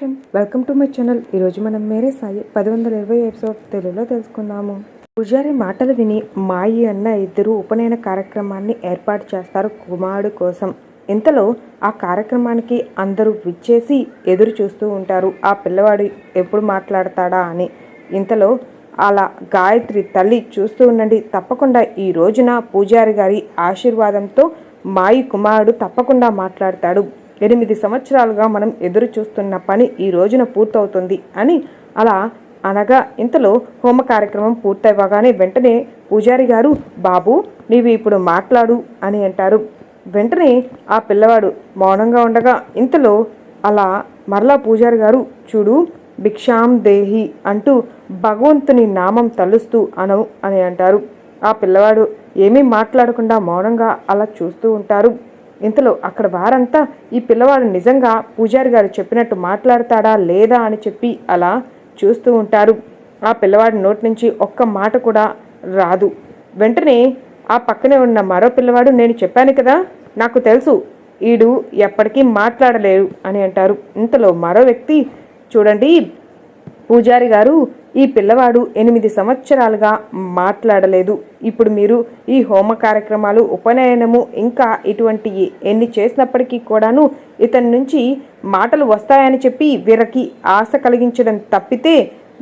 Collection welcome to my channel. ఈరోజు మనం మేరే సాయి పది వందల ఇరవై ఎపిసోడ్ తెలుగులో తెలుసుకుందాము. పూజారి మాటలు విని మాయి అన్న ఇద్దరు ఉపనయన కార్యక్రమాన్ని ఏర్పాటు చేస్తారు కుమారుడు కోసం. ఇంతలో ఆ కార్యక్రమానికి అందరూ విచ్చేసి ఎదురు చూస్తూ ఉంటారు. ఆ పిల్లవాడు ఎప్పుడు మాట్లాడతాడా అని. ఇంతలో అలా గాయత్రి తల్లి చూస్తూ ఉండండి. తప్పకుండా ఈ రోజున పూజారి గారి ఆశీర్వాదంతో మాయి కుమారుడు తప్పకుండా మాట్లాడతాడు. ఎనిమిది సంవత్సరాలుగా మనం ఎదురు చూస్తున్న పని ఈ రోజున పూర్తవుతుంది అని అలా అనగా ఇంతలో హోమ కార్యక్రమం పూర్తవ్వగానే వెంటనే పూజారి గారు బాబు నీవి ఇప్పుడు మాట్లాడు అని అంటారు. వెంటనే ఆ పిల్లవాడు మౌనంగా ఉండగా ఇంతలో అలా మరలా పూజారి గారు చూడు భిక్షాం దేహి అంటూ భగవంతుని నామం తలుస్తూ అనవు అని అంటారు. ఆ పిల్లవాడు ఏమీ మాట్లాడకుండా మౌనంగా అలా చూస్తూ ఉంటారు. ఇంతలో అక్కడ వారంతా ఈ పిల్లవాడు నిజంగా పూజారి గారు చెప్పినట్టు మాట్లాడతాడా లేదా అని చెప్పి అలా చూస్తూ ఉంటారు. ఆ పిల్లవాడి నోటి నుంచి ఒక్క మాట కూడా రాదు. వెంటనే ఆ పక్కనే ఉన్న మరో పిల్లవాడు నేను చెప్పాను కదా నాకు తెలుసు ఈడు ఎప్పటికీ మాట్లాడలేరు అని అంటారు. ఇంతలో మరో వ్యక్తి చూడండి పూజారి గారు ఈ పిల్లవాడు ఎనిమిది సంవత్సరాలుగా మాట్లాడలేదు. ఇప్పుడు మీరు ఈ హోమ కార్యక్రమాలు ఉపనయనము ఇంకా ఇటువంటి ఎన్ని చేసినప్పటికీ కూడాను ఇతని నుంచి మాటలు వస్తాయని చెప్పి వీరికి ఆశ కలిగించడం తప్పితే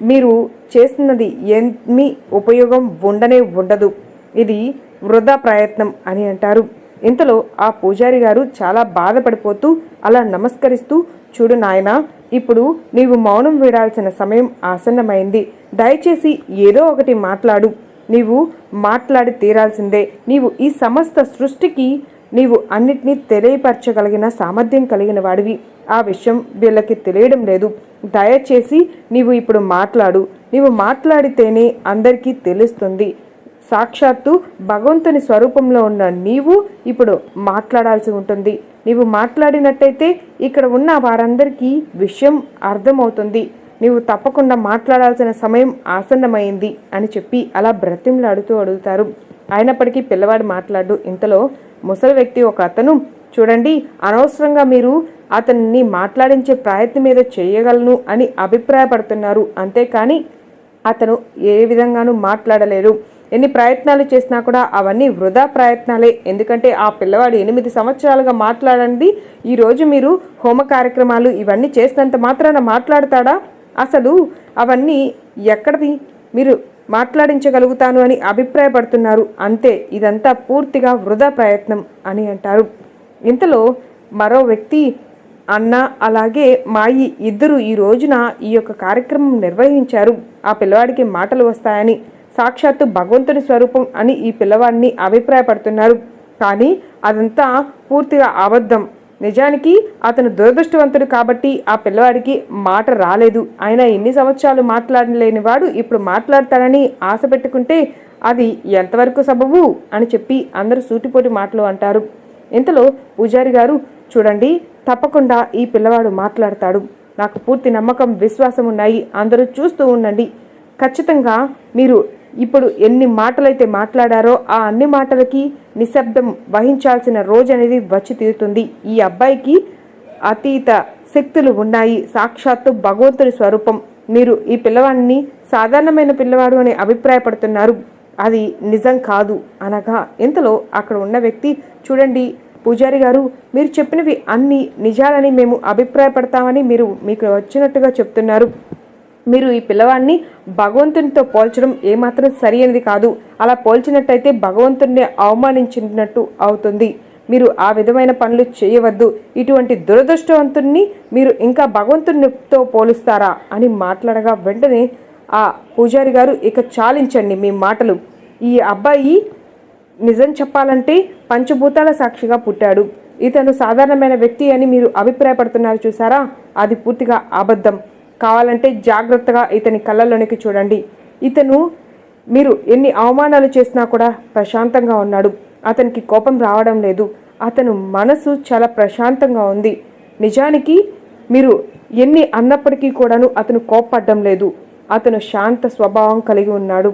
మీరు చేస్తున్నది ఏమి ఉపయోగం ఉండనే ఉండదు. ఇది వృధా ప్రయత్నం అని అంటారు. ఇంతలో ఆ పూజారి గారు చాలా బాధపడిపోతూ అలా నమస్కరిస్తూ చూడు నాయనా ఇప్పుడు నీవు మౌనం వీడాల్సిన సమయం ఆసన్నమైంది. దయచేసి ఏదో ఒకటి మాట్లాడు. నీవు మాట్లాడి తీరాల్సిందే. నీవు ఈ సమస్త సృష్టికి నీవు అన్నిటినీ తెలియపరచగలిగిన సామర్థ్యం కలిగిన వాడివి. ఆ విషయం వీళ్ళకి తెలియడం లేదు. దయచేసి నీవు ఇప్పుడు మాట్లాడు. నీవు మాట్లాడితేనే అందరికీ తెలుస్తుంది. సాక్షాత్తు భగవంతుని స్వరూపంలో ఉన్న నీవు ఇప్పుడు మాట్లాడాల్సి ఉంటుంది. నీవు మాట్లాడినట్టయితే ఇక్కడ ఉన్న వారందరికీ విషయం అర్థమవుతుంది. నీవు తప్పకుండా మాట్లాడాల్సిన సమయం ఆసన్నమైంది అని చెప్పి అలా బ్రతిమలాడుతూ అడుగుతారు. అయినప్పటికీ పిల్లవాడు మాట్లాడు ఇంతలో ముసలి వ్యక్తి ఒక అతను చూడండి అనవసరంగా మీరు అతన్ని మాట్లాడించే ప్రయత్నం మీద చేయగలను అని అభిప్రాయపడుతున్నారు. అంతేకాని అతను ఏ విధంగానూ మాట్లాడలేరు ఎన్ని ప్రయత్నాలు చేసినా కూడా అవన్నీ వృధా ప్రయత్నాలే. ఎందుకంటే ఆ పిల్లవాడు ఎనిమిది సంవత్సరాలుగా మాట్లాడండి. ఈరోజు మీరు హోమ కార్యక్రమాలు ఇవన్నీ చేసినంత మాత్రాన మాట్లాడతాడా? అసలు అవన్నీ ఎక్కడిది? మీరు మాట్లాడించగలుగుతాను అని అభిప్రాయపడుతున్నారు. అంతే ఇదంతా పూర్తిగా వృధా ప్రయత్నం అని అంటారు. ఇంతలో మరో వ్యక్తి అన్న అలాగే మాయి ఇద్దరు ఈ రోజున ఈ యొక్క కార్యక్రమం నిర్వహించారు. ఆ పిల్లవాడికి మాటలు వస్తాయని సాక్షాత్తు భగవంతుని స్వరూపం అని ఈ పిల్లవాడిని అభిప్రాయపడుతున్నారు. కానీ అదంతా పూర్తిగా అబద్ధం. నిజానికి అతను దురదృష్టవంతుడు కాబట్టి ఆ పిల్లవాడికి మాట రాలేదు. ఆయన ఎన్ని సంవత్సరాలు మాట్లాడలేని వాడు ఇప్పుడు మాట్లాడతాడని ఆశ పెట్టుకుంటే అది ఎంతవరకు సబబు అని చెప్పి అందరూ సూటిపోటి మాటలు అంటారు. ఇంతలో పూజారి గారు చూడండి తప్పకుండా ఈ పిల్లవాడు మాట్లాడతాడు. నాకు పూర్తి నమ్మకం విశ్వాసం ఉన్నాయి. అందరూ చూస్తూ ఉండండి. ఖచ్చితంగా మీరు ఇప్పుడు ఎన్ని మాటలైతే మాట్లాడారో ఆ అన్ని మాటలకి నిశ్శబ్దం వహించాల్సిన రోజు అనేది వచ్చి తీరుతుంది. ఈ అబ్బాయికి అతీత శక్తులు ఉన్నాయి. సాక్షాత్తు భగవంతుని స్వరూపం. మీరు ఈ పిల్లవాడిని సాధారణమైన పిల్లవాడు అని అభిప్రాయపడుతున్నారు. అది నిజం కాదు అనగా ఇంతలో అక్కడ ఉన్న వ్యక్తి చూడండి పూజారి గారు మీరు చెప్పినవి అన్ని నిజాలని మేము అభిప్రాయపడతామని మీరు మీకు వచ్చినట్టుగా చెప్తున్నారు. మీరు ఈ పిల్లవాడిని భగవంతునితో పోల్చడం ఏమాత్రం సరి అనేది కాదు. అలా పోల్చినట్టయితే భగవంతుడిని అవమానించినట్టు అవుతుంది. మీరు ఆ విధమైన పనులు చేయవద్దు. ఇటువంటి దురదృష్టవంతుణ్ణి మీరు ఇంకా భగవంతునితో పోలుస్తారా అని మాట్లాడగా వెంటనే ఆ పూజారి గారు ఇక చాలించండి మీ మాటలు. ఈ అబ్బాయి నిజం చెప్పాలంటే పంచభూతాల సాక్షిగా పుట్టాడు. ఇతను సాధారణమైన వ్యక్తి అని మీరు అభిప్రాయపడుతున్నారు చూసారా? అది పూర్తిగా అబద్ధం. కావాలంటే జాగ్రత్తగా ఇతని కళ్ళలోనికి చూడండి. ఇతను మీరు ఎన్ని అవమానాలు చేసినా కూడా ప్రశాంతంగా ఉన్నాడు. అతనికి కోపం రావడం లేదు. అతను మనసు చాలా ప్రశాంతంగా ఉంది. నిజానికి మీరు ఎన్ని అన్నప్పటికీ కూడాను అతను కోప్పడ్డం లేదు. అతను శాంత స్వభావం కలిగి ఉన్నాడు.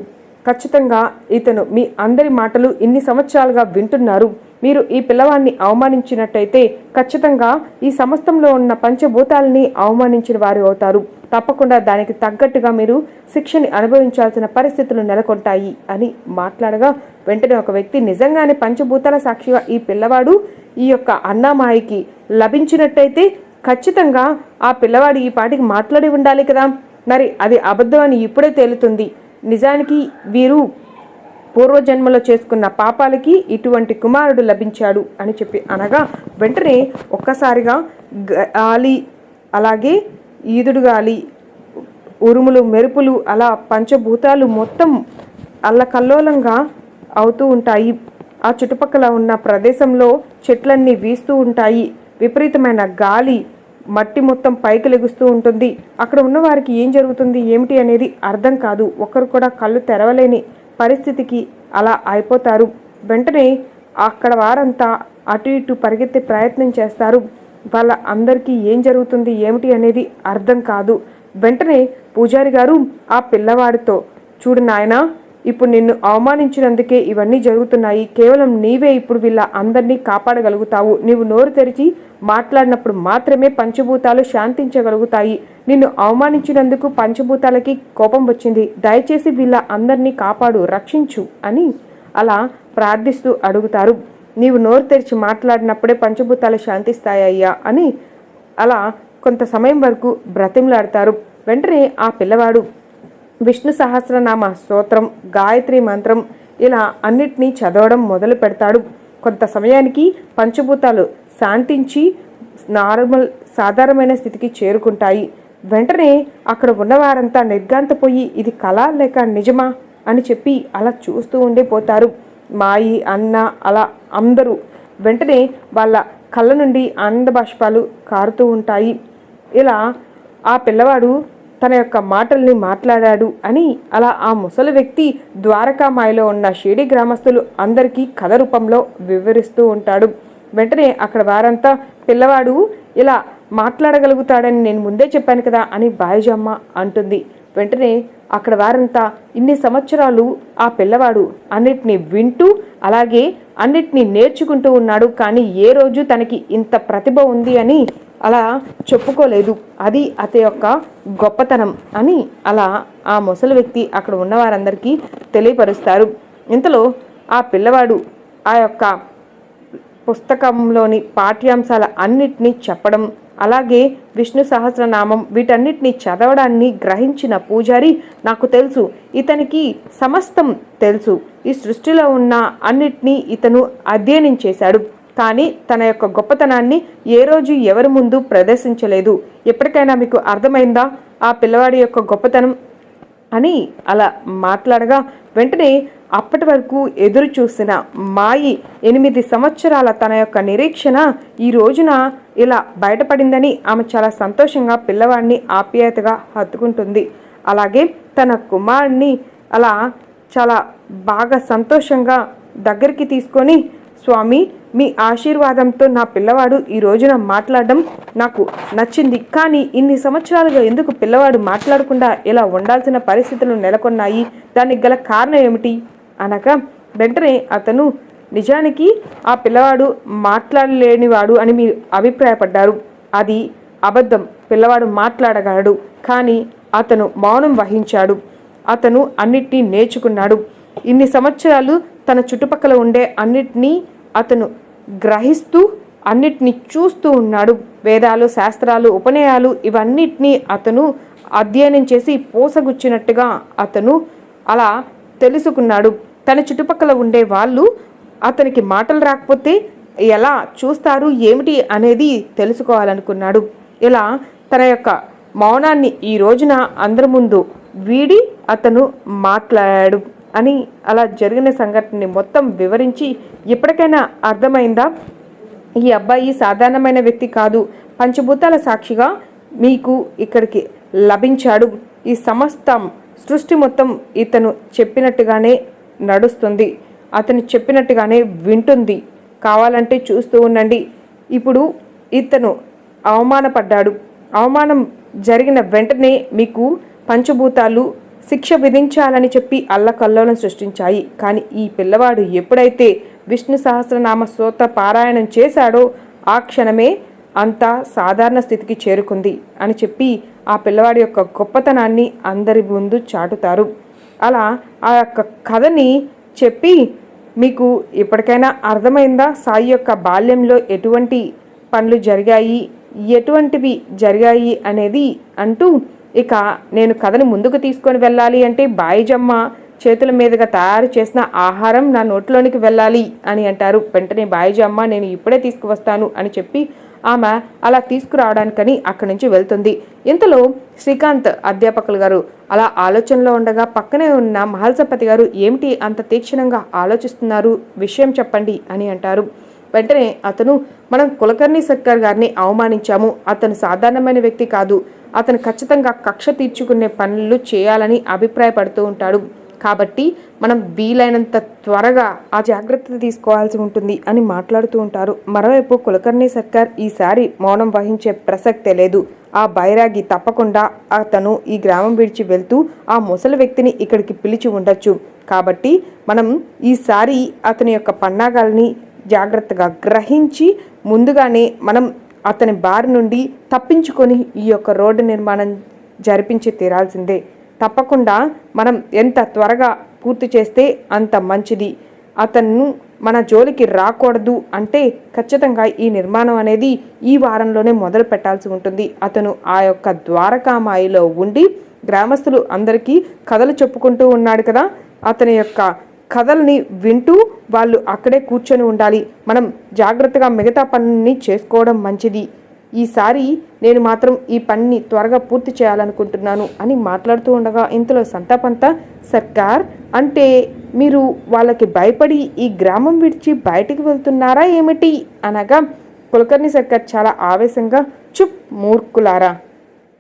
ఖచ్చితంగా ఇతను మీ అందరి మాటలు ఇన్ని సంవత్సరాలుగా వింటున్నారు. మీరు ఈ పిల్లవాడిని అవమానించినట్టయితే ఖచ్చితంగా ఈ సమస్తంలో ఉన్న పంచభూతాలని అవమానించిన వారు అవుతారు. తప్పకుండా దానికి తగ్గట్టుగా మీరు శిక్షని అనుభవించాల్సిన పరిస్థితులు నెలకొంటాయి అని మాట్లాడగా వెంటనే ఒక వ్యక్తి నిజంగానే పంచభూతాల సాక్షిగా ఈ పిల్లవాడు ఈ యొక్క అన్నామాయికి లభించినట్టయితే ఖచ్చితంగా ఆ పిల్లవాడు ఈ పాటికి మాట్లాడి ఉండాలి కదా. మరి అది అబద్ధం అని ఇప్పుడే తేలుతుంది. నిజానికి వీరు పూర్వజన్మలో చేసుకున్న పాపాలకి ఇటువంటి కుమారుడు లభించాడు అని చెప్పి అనగా వెంటనే ఒక్కసారిగా గాలి అలాగే ఈదుడు గాలి ఉరుములు మెరుపులు అలా పంచభూతాలు మొత్తం అల్లకల్లోలంగా అవుతూ ఉంటాయి. ఆ చుట్టుపక్కల ఉన్న ప్రదేశంలో చెట్లన్నీ వీస్తూ ఉంటాయి. విపరీతమైన గాలి మట్టి మొత్తం పైకి లెగుస్తూ ఉంటుంది. అక్కడ ఉన్న వారికి ఏం జరుగుతుంది ఏమిటి అనేది అర్థం కాదు. ఒకరు కూడా కళ్ళు తెరవలేని పరిస్థితికి అలా అయిపోతారు. వెంటనే అక్కడ వారంతా అటు ఇటు పరిగెత్తే ప్రయత్నం చేస్తారు. వాళ్ళ అందరికీ ఏం జరుగుతుంది ఏమిటి అనేది అర్థం కాదు. వెంటనే పూజారి గారు ఆ పిల్లవాడితో చూడు నాయనా ఇప్పుడు నిన్ను అవమానించినందుకే ఇవన్నీ జరుగుతున్నాయి. కేవలం నీవే ఇప్పుడు వీళ్ళ అందరినీ కాపాడగలుగుతావు. నీవు నోరు తెరిచి మాట్లాడినప్పుడు మాత్రమే పంచభూతాలు శాంతించగలుగుతాయి. నిన్ను అవమానించినందుకు పంచభూతాలకి కోపం వచ్చింది. దయచేసి వీళ్ళ అందరినీ కాపాడు రక్షించు అని అలా ప్రార్థిస్తూ అడుగుతారు. నీవు నోరు తెరిచి మాట్లాడినప్పుడే పంచభూతాలు శాంతిస్తాయ్యా అని అలా కొంత సమయం వరకు బ్రతిమలాడతారు. వెంటనే ఆ పిల్లవాడు విష్ణు సహస్రనామ స్తోత్రం గాయత్రి మంత్రం ఇలా అన్నిటినీ చదవడం మొదలు పెడతాడు. కొంత సమయానికి పంచభూతాలు శాంతించి నార్మల్ సాధారణమైన స్థితికి చేరుకుంటాయి. వెంటనే అక్కడ ఉన్నవారంతా నిర్గాంతపోయి ఇది కళ లేక నిజమా? అని చెప్పి అలా చూస్తూ ఉండిపోతారు మాయి అన్న అలా అందరూ వెంటనే వాళ్ళ కళ్ళ నుండి ఆనంద బాష్పాలు కారుతూ ఉంటాయి. ఇలా ఆ పిల్లవాడు తన యొక్క మాటల్ని మాట్లాడాడు అని అలా ఆ ముసలి వ్యక్తి ద్వారకామాయిలో ఉన్న షిరిడి గ్రామస్తులు అందరికీ కథ రూపంలో వివరిస్తూ ఉంటాడు. వెంటనే అక్కడ వారంతా పిల్లవాడు ఇలా మాట్లాడగలుగుతాడని నేను ముందే చెప్పాను కదా అని బాయిజమ్మ అంటుంది. వెంటనే అక్కడ వారంతా ఇన్ని సంవత్సరాలు ఆ పిల్లవాడు అన్నిటినీ వింటూ అలాగే అన్నిటినీ నేర్చుకుంటూ ఉన్నాడు. కానీ ఏ రోజు తనకి ఇంత ప్రతిభ ఉంది అని అలా చెప్పుకోలేదు. అది అత యొక్క గొప్పతనం అని అలా ఆ ముసలి వ్యక్తి అక్కడ ఉన్న వారందరికీ తెలియపరుస్తారు. ఇంతలో ఆ పిల్లవాడు ఆ యొక్క పుస్తకంలోని పాఠ్యాంశాల అన్నిటినీ చెప్పడం అలాగే విష్ణు సహస్రనామం వీటన్నిటిని చదవడాన్ని గ్రహించిన పూజారి నాకు తెలుసు ఇతనికి సమస్తం తెలుసు. ఈ సృష్టిలో ఉన్న అన్నిటినీ ఇతను అధ్యయనం చేశాడు. కానీ తన యొక్క గొప్పతనాన్ని ఏ రోజు ఎవరి ముందు ప్రదర్శించలేదు. ఎప్పటికైనా మీకు అర్థమైందా? ఆ పిల్లవాడి యొక్క గొప్పతనం అని అలా మాట్లాడగా వెంటనే అప్పటి వరకు ఎదురు చూసిన మాయి ఎనిమిది సంవత్సరాల తన యొక్క నిరీక్షణ ఈ రోజున ఇలా బయటపడిందని ఆమె చాలా సంతోషంగా పిల్లవాడిని ఆప్యాయతగా హత్తుకుంటుంది. అలాగే తన కుమారుణ్ణి అలా చాలా బాగా సంతోషంగా దగ్గరికి తీసుకొని స్వామి మీ ఆశీర్వాదంతో నా పిల్లవాడు ఈ రోజున మాట్లాడడం నాకు నచ్చింది. కానీ ఇన్ని సంవత్సరాలుగా ఎందుకు పిల్లవాడు మాట్లాడకుండా ఇలా ఉండాల్సిన పరిస్థితులు నెలకొన్నాయి? దానికి గల కారణం ఏమిటి? అనగా వెంటనే అతను నిజానికి ఆ పిల్లవాడు మాట్లాడలేనివాడు అని మీరు అభిప్రాయపడ్డారు. అది అబద్ధం. పిల్లవాడు మాట్లాడగలడు. కానీ అతను మౌనం వహించాడు. అతను అన్నిటినీ నేర్చుకున్నాడు. ఇన్ని సంవత్సరాలు తన చుట్టుపక్కల ఉండే అన్నిటినీ అతను గ్రహిస్తూ అన్నిటినీ చూస్తూ ఉన్నాడు. వేదాలు శాస్త్రాలు ఉపనయాలు ఇవన్నిటినీ అతను అధ్యయనం చేసి పోసగుచ్చినట్టుగా అతను అలా తెలుసుకున్నాడు. తన చుట్టుపక్కల ఉండే వాళ్ళు అతనికి మాటలు రాకపోతే ఎలా చూస్తారు ఏమిటి అనేది తెలుసుకోవాలనుకున్నాడు. ఇలా తన యొక్క మౌనాన్ని ఈ రోజున అందరి ముందు వీడి అతను మాట్లాడాడు. అని అలా జరిగిన సంఘటనని మొత్తం వివరించి ఎప్పటికైనా అర్థమైందా? ఈ అబ్బాయి సాధారణమైన వ్యక్తి కాదు. పంచభూతాల సాక్షిగా మీకు ఇక్కడికి లభించాడు. ఈ సమస్తం సృష్టి మొత్తం ఇతను చెప్పినట్టుగానే నడుస్తుంది. అతను చెప్పినట్టుగానే వింటుంది. కావాలంటే చూస్తూ ఉండండి. ఇప్పుడు ఇతను అవమానపడ్డాడు. అవమానం జరిగిన వెంటనే మీకు పంచభూతాలు శిక్ష విధించాలని చెప్పి అల్లకల్లోలం సృష్టించాయి. కానీ ఈ పిల్లవాడు ఎప్పుడైతే విష్ణు సహస్రనామ స్తోత్ర పారాయణం చేశాడో ఆ క్షణమే అంతా సాధారణ స్థితికి చేరుకుంది అని చెప్పి ఆ పిల్లవాడి యొక్క గొప్పతనాన్ని అందరి ముందు చాటుతారు. అలా ఆ యొక్క కథని చెప్పి మీకు ఎప్పటికైనా అర్థమైందా? సాయి యొక్క బాల్యంలో ఎటువంటి పనులు జరిగాయి? ఎటువంటివి జరిగాయి అనేది అంటూ ఇక నేను కథను ముందుకు తీసుకొని వెళ్ళాలి అంటే బాయిజమ్మ చేతుల మీదుగా తయారు చేసిన ఆహారం నా నోట్లోనికి వెళ్ళాలి అని అంటారు. వెంటనే బాయిజమ్మ నేను ఇప్పుడే తీసుకువస్తాను అని చెప్పి ఆమె అలా తీసుకురావడానికని అక్కడి నుంచి వెళ్తుంది. ఇంతలో శ్రీకాంత్ అధ్యాపకులు గారు అలా ఆలోచనలో ఉండగా పక్కనే ఉన్న మహల్సపతి గారు ఏమిటి అంత తీక్షణంగా ఆలోచిస్తున్నారు? విషయం చెప్పండి అని అంటారు. వెంటనే అతను మనం కులకర్ణి సర్కార్ గారిని అవమానించాము. అతను సాధారణమైన వ్యక్తి కాదు. అతను ఖచ్చితంగా కక్ష తీర్చుకునే పనులు చేయాలని అభిప్రాయపడుతూ ఉంటాడు. కాబట్టి మనం వీలైనంత త్వరగా ఆ జాగ్రత్త తీసుకోవాల్సి ఉంటుంది అని మాట్లాడుతూ ఉంటారు. మరోవైపు కులకర్ణి సర్కార్ ఈసారి మౌనం వహించే ప్రసక్తే లేదు. ఆ బైరాగి తప్పకుండా అతను ఈ గ్రామం విడిచి వెళ్తూ ఆ ముసలి వ్యక్తిని ఇక్కడికి పిలిచి ఉండొచ్చు. కాబట్టి మనం ఈసారి అతని యొక్క పన్నాగాల్ని జాగ్రత్తగా గ్రహించి ముందుగానే మనం అతని బారి నుండి తప్పించుకొని ఈ యొక్క రోడ్డు నిర్మాణం జరిపించి తీరాల్సిందే. తప్పకుండా మనం ఎంత త్వరగా పూర్తి చేస్తే అంత మంచిది. అతను మన జోలికి రాకూడదు అంటే ఖచ్చితంగా ఈ నిర్మాణం అనేది ఈ వారంలోనే మొదలు పెట్టాల్సి ఉంటుంది. అతను ఆ యొక్క ద్వారకామాయిలో ఉండి గ్రామస్తులు అందరికీ కథలు చెప్పుకుంటూ ఉన్నాడు కదా. అతని యొక్క కథల్ని వింటూ వాళ్ళు అక్కడే కూర్చొని ఉండాలి. మనం జాగ్రత్తగా మిగతా పనుల్ని చేసుకోవడం మంచిది. ఈసారి నేను మాత్రం ఈ పనిని త్వరగా పూర్తి చేయాలనుకుంటున్నాను అని మాట్లాడుతూ ఉండగా ఇంతలో సంతాపంతా సర్కార్ అంటే మీరు వాళ్ళకి భయపడి ఈ గ్రామం విడిచి బయటికి వెళ్తున్నారా ఏమిటి? అనగా కులకర్ణి సర్కార్ చాలా ఆవేశంగా చుప్ మూర్ఖులారా!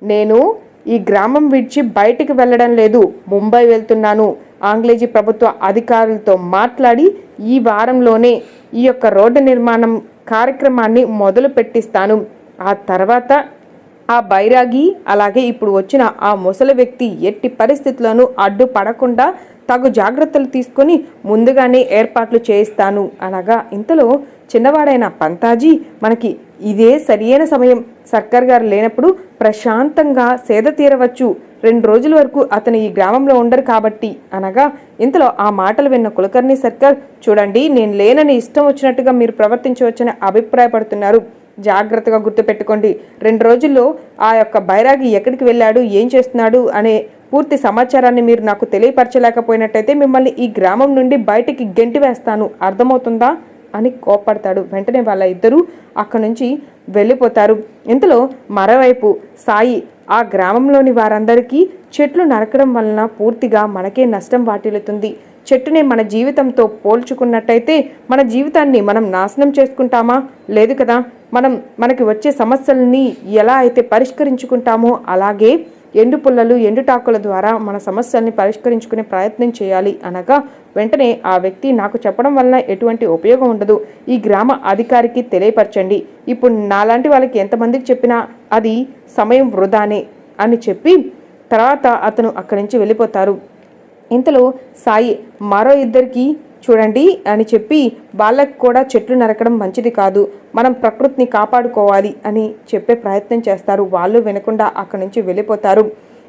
నేను ఈ గ్రామం విడిచి బయటికి వెళ్ళడం లేదు. ముంబై వెళ్తున్నాను. ఆంగ్లేజీ ప్రభుత్వ అధికారులతో మాట్లాడి ఈ వారంలోనే ఈ యొక్క రోడ్డు నిర్మాణం కార్యక్రమాన్ని మొదలు పెట్టిస్తాను. ఆ తర్వాత ఆ బైరాగి అలాగే ఇప్పుడు వచ్చిన ఆ ముసలి వ్యక్తి ఎట్టి పరిస్థితుల్లోనూ అడ్డుపడకుండా తగు జాగ్రత్తలు తీసుకొని ముందుగానే ఏర్పాట్లు చేయిస్తాను. అనగా ఇంతలో చిన్నవాడైన పంతాజీ మనకి ఇదే సరియైన సమయం. సర్కార్ గారు లేనప్పుడు ప్రశాంతంగా సేద తీరవచ్చు. రెండు రోజుల వరకు అతను ఈ గ్రామంలో ఉండరు కాబట్టి అనగా ఇంతలో ఆ మాటలు విన్న కులకర్ణి సర్కార్ చూడండి నేను లేనని ఇష్టం వచ్చినట్టుగా మీరు ప్రవర్తించవచ్చని అభిప్రాయపడుతున్నారు. జాగ్రత్తగా గుర్తుపెట్టుకోండి. రెండు రోజుల్లో ఆ యొక్క బైరాగి ఎక్కడికి వెళ్ళాడు ఏం చేస్తున్నాడు అనే పూర్తి సమాచారాన్ని మీరు నాకు తెలియపరచలేకపోయినట్టయితే మిమ్మల్ని ఈ గ్రామం నుండి బయటికి గెంటి వేస్తాను అర్థమవుతుందా? అని కోప్పడతాడు. వెంటనే వాళ్ళ ఇద్దరూ అక్కడి నుంచి వెళ్ళిపోతారు. ఇంతలో మరోవైపు సాయి ఆ గ్రామంలోని వారందరికీ చెట్లు నరకడం వలన పూర్తిగా మనకే నష్టం వాటిల్లుతుంది. చెట్టుని మన జీవితంతో పోల్చుకున్నట్టయితే మన జీవితాన్ని మనం నాశనం చేసుకుంటామా? లేదు కదా. మనం మనకి వచ్చే సమస్యల్ని ఎలా అయితే పరిష్కరించుకుంటామో అలాగే ఎండు పుల్లలు ఎండుటాకుల ద్వారా మన సమస్యల్ని పరిష్కరించుకునే ప్రయత్నం చేయాలి అనగా వెంటనే ఆ వ్యక్తి నాకు చెప్పడం వలన ఎటువంటి ఉపయోగం ఉండదు. ఈ గ్రామ అధికారికి తెలియపరచండి. ఇప్పుడు నాలాంటి వాళ్ళకి ఎంతమందికి చెప్పినా అది సమయం వృధానే అని చెప్పి తర్వాత అతను అక్కడి నుంచి వెళ్ళిపోతారు. ఇంతలో సాయి మరో ఇద్దరికి చూడండి అని చెప్పి వాళ్ళకు కూడా చెట్లు నరకడం మంచిది కాదు. మనం ప్రకృతిని కాపాడుకోవాలి అని చెప్పే ప్రయత్నం చేస్తారు. వాళ్ళు వినకుండా అక్కడి నుంచి వెళ్ళిపోతారు.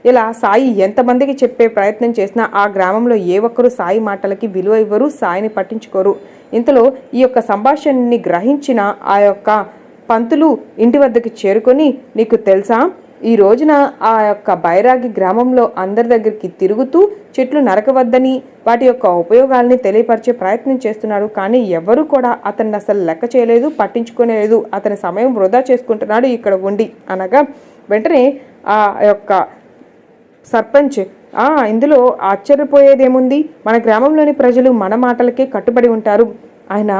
ఇలా సాయి ఎంతమందికి చెప్పే ప్రయత్నం చేసినా ఆ గ్రామంలో ఏ ఒక్కరు సాయి మాటలకి విలువ ఇవ్వరు సాయిని పట్టించుకోరు. ఇంతలో ఈ యొక్క సంభాషణని గ్రహించిన ఆ యొక్క పంతులు ఇంటి వద్దకు చేరుకొని నీకు తెలుసా? ఈ రోజున ఆ యొక్క బైరాగి గ్రామంలో అందరి దగ్గరికి తిరుగుతూ చెట్లు నరకవద్దని వాటి యొక్క ఉపయోగాల్ని తెలియపరిచే ప్రయత్నం చేస్తున్నాడు. కానీ ఎవరు కూడా అతన్ని అసలు లెక్క చేయలేదు పట్టించుకోలేదు. అతని సమయం వృధా చేసుకుంటున్నాడు ఇక్కడ ఉండి అనగా వెంటనే ఆ యొక్క సర్పంచ్ ఇందులో ఆశ్చర్యపోయేదేముంది? మన గ్రామంలోని ప్రజలు మన మాటలకే కట్టుబడి ఉంటారు. ఆయన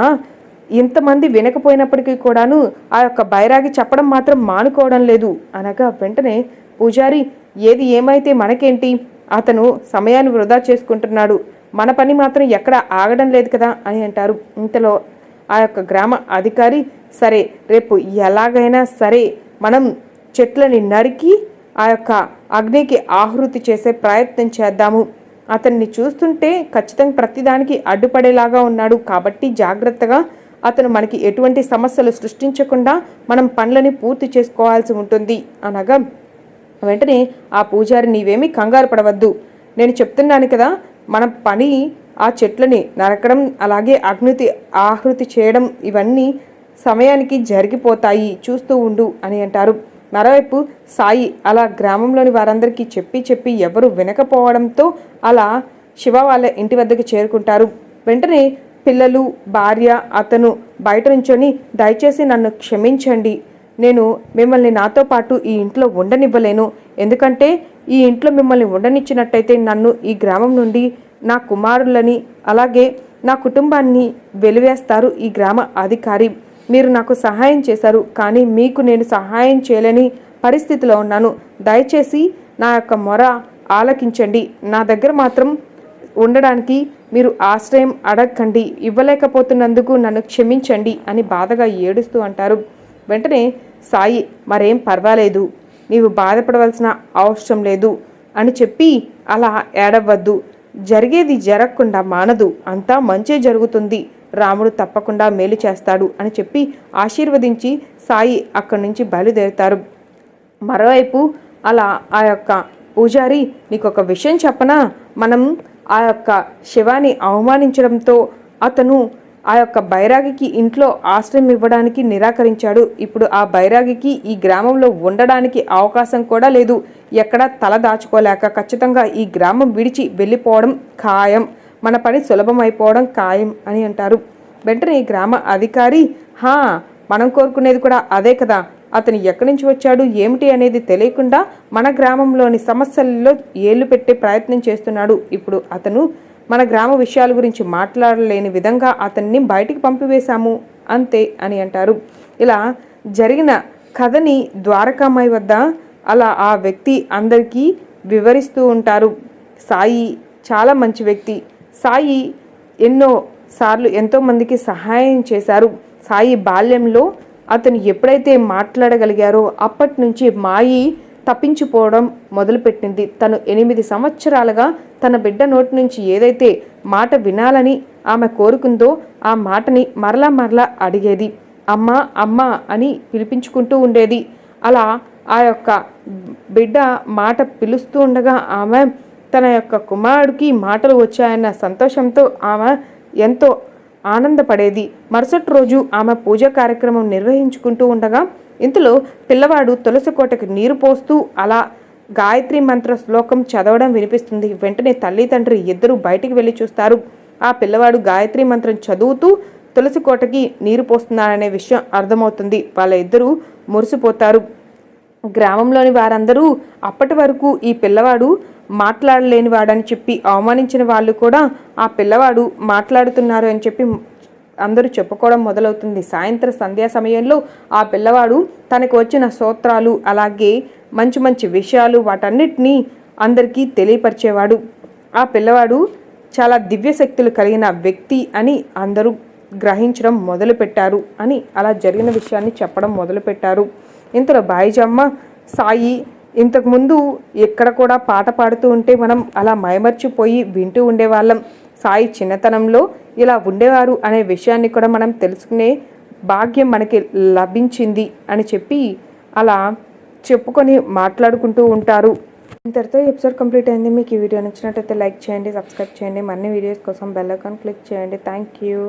ఇంతమంది వినకపోయినప్పటికీ కూడాను ఆ యొక్క బైరాగి చెప్పడం మాత్రం మానుకోవడం లేదు. అనగా వెంటనే పూజారి ఏది ఏమైతే మనకేంటి? అతను సమయాన్ని వృధా చేసుకుంటున్నాడు. మన పని మాత్రం ఎక్కడ ఆగడం లేదు కదా? అని అంటారు. ఇంతలో ఆ యొక్క గ్రామ అధికారి సరే రేపు ఎలాగైనా సరే మనం చెట్లని నరికి ఆ యొక్క అగ్నికి ఆహృతి చేసే ప్రయత్నం చేద్దాము. అతన్ని చూస్తుంటే ఖచ్చితంగా ప్రతిదానికి అడ్డుపడేలాగా ఉన్నాడు. కాబట్టి జాగ్రత్తగా అతను మనకి ఎటువంటి సమస్యలు సృష్టించకుండా మనం పనులని పూర్తి చేసుకోవాల్సి ఉంటుంది. అనగా వెంటనే ఆ పూజారి నీవేమీ కంగారు పడవద్దు. నేను చెప్తున్నాను కదా మన పని ఆ చెట్లని నరకడం అలాగే అగ్నితి ఆహృతి చేయడం ఇవన్నీ సమయానికి జరిగిపోతాయి. చూస్తూ ఉండు అని అంటారు. మరోవైపు సాయి అలా గ్రామంలోని వారందరికీ చెప్పి చెప్పి ఎవరు వినకపోవడంతో అలా శివ వాళ్ళ ఇంటి వద్దకు చేరుకుంటారు. వెంటనే పిల్లలు భార్య అతను బయట నుంచొని దయచేసి నన్ను క్షమించండి. నేను మిమ్మల్ని నాతో పాటు ఈ ఇంట్లో ఉండనివ్వలేను. ఎందుకంటే ఈ ఇంట్లో మిమ్మల్ని ఉండనిచ్చినట్టయితే నన్ను ఈ గ్రామం నుండి నా కుమారులని అలాగే నా కుటుంబాన్ని వెలివేస్తారు ఈ గ్రామ అధికారి. మీరు నాకు సహాయం చేశారు కానీ మీకు నేను సహాయం చేయలేని పరిస్థితిలో ఉన్నాను. దయచేసి నా యొక్క మొర ఆలకించండి. నా దగ్గర మాత్రం ఉండడానికి మీరు ఆశ్రయం అడగండి ఇవ్వలేకపోతున్నందుకు నన్ను క్షమించండి అని బాధగా ఏడుస్తూ అంటారు. వెంటనే సాయి మరేం పర్వాలేదు నీవు బాధపడవలసిన అవసరం లేదు అని చెప్పి అలా ఏడవద్దు. జరిగేది జరగకుండా మానదు అంతా మంచే జరుగుతుంది రాముడు తప్పకుండా మేలు చేస్తాడు అని చెప్పి ఆశీర్వదించి సాయి అక్కడి నుంచి బయలుదేరుతారు. మరోవైపు అలా ఆ యొక్క పూజారి నీకు ఒక విషయం చెప్పనా? మనం ఆ యొక్క శివాని అవమానించడంతో అతను ఆ యొక్క బైరాగికి ఇంట్లో ఆశ్రయం ఇవ్వడానికి నిరాకరించాడు. ఇప్పుడు ఆ బైరాగికి ఈ గ్రామంలో ఉండడానికి అవకాశం కూడా లేదు. ఎక్కడా తల దాచుకోలేక ఖచ్చితంగా ఈ గ్రామం విడిచి వెళ్ళిపోవడం ఖాయం. మన పని సులభమైపోవడం ఖాయం అని అంటారు. వెంటనే గ్రామ అధికారి హా మనం కోరుకునేది కూడా అదే కదా. అతను ఎక్కడి నుంచి వచ్చాడు ఏమిటి అనేది తెలియకుండా మన గ్రామంలోని సమస్యల్లో ఏళ్ళు పెట్టే ప్రయత్నం చేస్తున్నాడు. ఇప్పుడు అతను మన గ్రామ విషయాల గురించి మాట్లాడలేని విధంగా అతన్ని బయటికి పంపివేశాము. అంతే అని అంటారు. ఇలా జరిగిన కథని ద్వారకామాయి వద్ద అలా ఆ వ్యక్తి అందరికీ వివరిస్తూ ఉంటారు. సాయి చాలా మంచి వ్యక్తి. సాయి ఎన్నో సార్లు ఎంతోమందికి సహాయం చేశారు. సాయి బాల్యంలో అతను ఎప్పుడైతే మాట్లాడగలిగారో అప్పటి నుంచి మాయి తప్పించిపోవడం మొదలుపెట్టింది. తను ఎనిమిది సంవత్సరాలుగా తన బిడ్డ నోటి నుంచి ఏదైతే మాట వినాలని ఆమె కోరుకుందో ఆ మాటని మరలా మరలా అడిగేది. అమ్మ అమ్మ అని పిలిపించుకుంటూ ఉండేది. అలా ఆ యొక్క బిడ్డ మాట పిలుస్తూ ఉండగా ఆమె తన యొక్క కుమారుడికి మాటలు వచ్చాయన్న సంతోషంతో ఆమె ఎంతో ఆనందపడేది. మరుసటి రోజు ఆమె పూజా కార్యక్రమం నిర్వహించుకుంటూ ఉండగా ఇంతలో పిల్లవాడు తులసి కోటకి నీరు పోస్తూ అలా గాయత్రి మంత్ర శ్లోకం చదవడం వినిపిస్తుంది. వెంటనే తల్లి తండ్రి ఇద్దరు బయటికి వెళ్ళి చూస్తారు. ఆ పిల్లవాడు గాయత్రి మంత్రం చదువుతూ తులసి కోటకి నీరు పోస్తున్నారనే విషయం అర్థమవుతుంది. వాళ్ళ ఇద్దరూ మురిసిపోతారు. గ్రామంలోని వారందరూ అప్పటి వరకు ఈ పిల్లవాడు మాట్లాడలేని వాడని చెప్పి అవమానించిన వాళ్ళు కూడా ఆ పిల్లవాడు మాట్లాడుతున్నారు అని చెప్పి అందరూ చెప్పుకోవడం మొదలవుతుంది. సాయంత్రం సంధ్యా సమయంలో ఆ పిల్లవాడు తనకు వచ్చిన సూత్రాలు అలాగే మంచి మంచి విషయాలు వాటన్నిటినీ అందరికీ తెలియపరిచేవాడు. ఆ పిల్లవాడు చాలా దివ్య శక్తులు కలిగిన వ్యక్తి అని అందరూ గ్రహించడం మొదలుపెట్టారు అని అలా జరిగిన విషయాన్ని చెప్పడం మొదలుపెట్టారు. ఇంతలో బాయిజమ్మ సాయి ఇంతకుముందు ఎక్కడ కూడా పాట పాడుతూ ఉంటే మనం అలా మైమర్చిపోయి వింటూ ఉండేవాళ్ళం. సాయి చిన్నతనంలో ఇలా ఉండేవారు అనే విషయాన్ని కూడా మనం తెలుసుకునే భాగ్యం మనకి లభించింది అని చెప్పి అలా చెప్పుకొని మాట్లాడుకుంటూ ఉంటారు. ఇంతటితో ఎపిసోడ్ కంప్లీట్ అయింది. మీకు ఈ వీడియో నచ్చినట్టయితే లైక్ చేయండి సబ్స్క్రైబ్ చేయండి. మరిన్ని వీడియోస్ కోసం బెల్ ఐకాన్ క్లిక్ చేయండి. Thank you.